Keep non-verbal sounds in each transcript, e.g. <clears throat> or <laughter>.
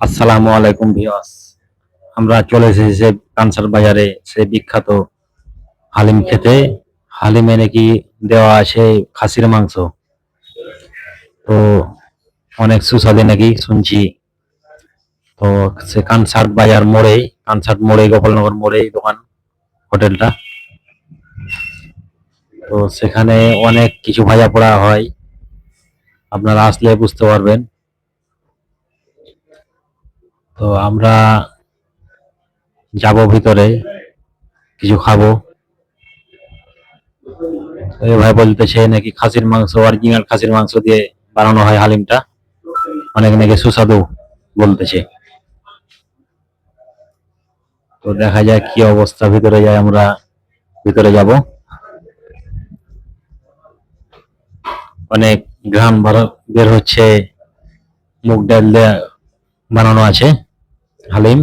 আসসালামু আলাইকুম ভিউয়ার্স। আমরা চলে এসেছি সে কানসার বাজারে, সেই বিখ্যাত হালিম খেতে। হালিমে নাকি দেওয়া আছে খাসির মাংস। তো অনেক সুস্বাদু নাকি শুনছি। তো সে কানসার্ট বাজার মোড়ে কানসার্ট মোড়ে, গোপালনগর মোড়ে দোকান, হোটেলটা। তো সেখানে অনেক কিছু ভাজা পোড়া হয়। আপনারা আসলে বুঝতে পারবেন। তো আমরা যাব ভিতরে, কিছু খাব। এই ভাই বলতেছে নাকি খাসির মাংস অরিজিনাল খাসির মাংস দিয়ে বানানো হয় হালিমটা। অনেক নাকি সুস্বাদু বলতেছে। তো দেখা যায় কি অবস্থা, ভিতরে যায় আমরা, ভিতরে যাব। অনেক বার- বের হচ্ছে, মুগ ডাল দিয়ে বানানো আছে। হালিম।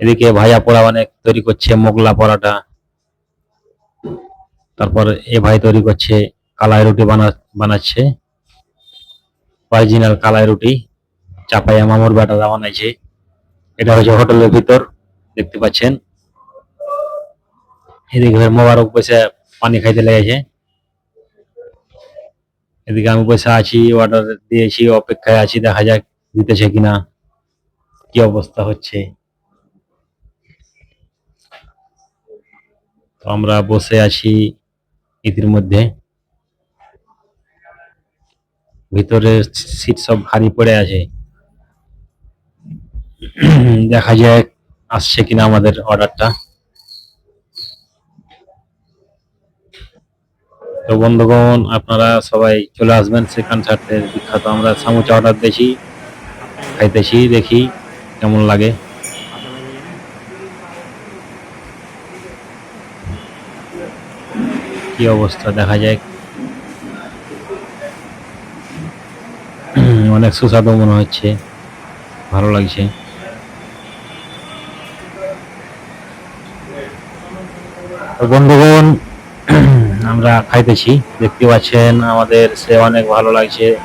এদিকে ভাইয়া পোড়া অনেক তৈরি করছে, মোগলা পরাটা তারপর এ ভাই তৈরি করছে, কালাই রুটি বানা, বানাচ্ছে। অরিজিনাল কালাই রুটি, চাপাইয়া মামুর বেটারা বানাইছে। এটা হচ্ছে হোটেলের ভিতর, দেখতে পাচ্ছেন। এদিকে মোবারক বসে পানি খাইতে লেগেছে। এদিকে আমি বসে আছি অর্ডার দিয়েছি, অপেক্ষায় আছি, দেখা যাক দিতেছে কিনা। কি অবস্থা হচ্ছে? তো আমরা বসে আছি ইতির মধ্যে। ভিতরে সিট সব ভারী পড়ে আছে। দেখা যাক আসছে কিনা আমাদের অর্ডারটা। তো বন্ধুগণ, আপনারা সবাই চলে আসবেন সেখান ছাড়তে বিখ্যাত আমরা সামুচা অর্ডার দিয়েছি, খাইতেছি, দেখি। কেমন লাগে? কি অবস্থা? দেখা যায় <clears throat> অনেক সুস্বাদু মনে হচ্ছে। ভালো লাগছে। বন্ধুগণ, <clears throat> আমরা খাইতেছি। দেখতে পাচ্ছেন, আমাদের সে অনেক ভালো লাগছে।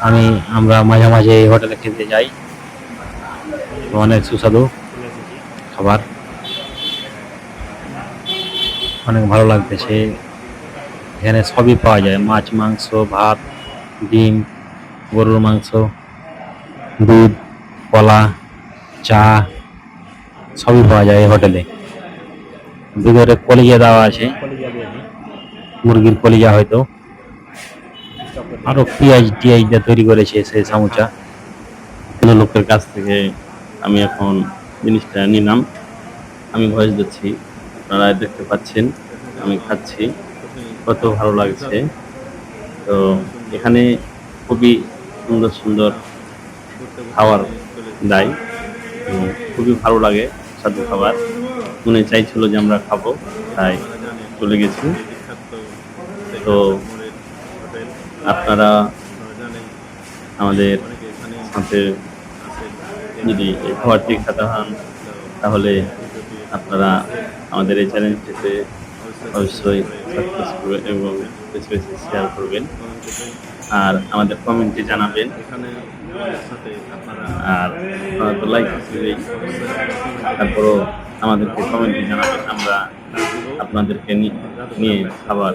আমি, আমরা মাঝে মাঝে হোটেলে খেতে যাই। অনেক সুস্বাদু খাবার। অনেক ভালো লাগতেছে এখানে সবই পাওয়া যায়। মাছ, মাংস, ভাত, ডিম, গরুর মাংস, দুধ, কলা, চা, সবই পাওয়া যায় এই হোটেলে। ভিতরে কলিজা দেওয়া আছে। মুরগির কলিজা হয়তো। আরও পেঁয়াজ টিয়াজ দিয়ে তৈরি করেছে সেই সামুচা। লোকের কাছ থেকে আমি এখন জিনিসটা নিলাম। আমি ভয়েস দিচ্ছি। আপনারা দেখতে পাচ্ছেন, আমি খাচ্ছি। কত ভালো লাগছে। তো এখানে খুবই সুন্দর সুন্দর খাবার দেয়। খুবই ভালো লাগে সাধু খাবার। মনে চাইছিল যে আমরা খাব, তাই চলে গেছি। তো আপনারা আমাদের সাথে যদি এই খাবারটি খেতে হন, তাহলে আপনারা আমাদের এই চ্যানেলটিতে অবশ্যই সাবস্ক্রাইব এবং শেয়ার করবেন। আর আমাদের কমেন্টে জানাবেন। আর তো লাইক দিবেই তারপরও আমাদেরকে কমেন্টে জানাবেন, আমরা আপনাদেরকে নিয়ে খাবার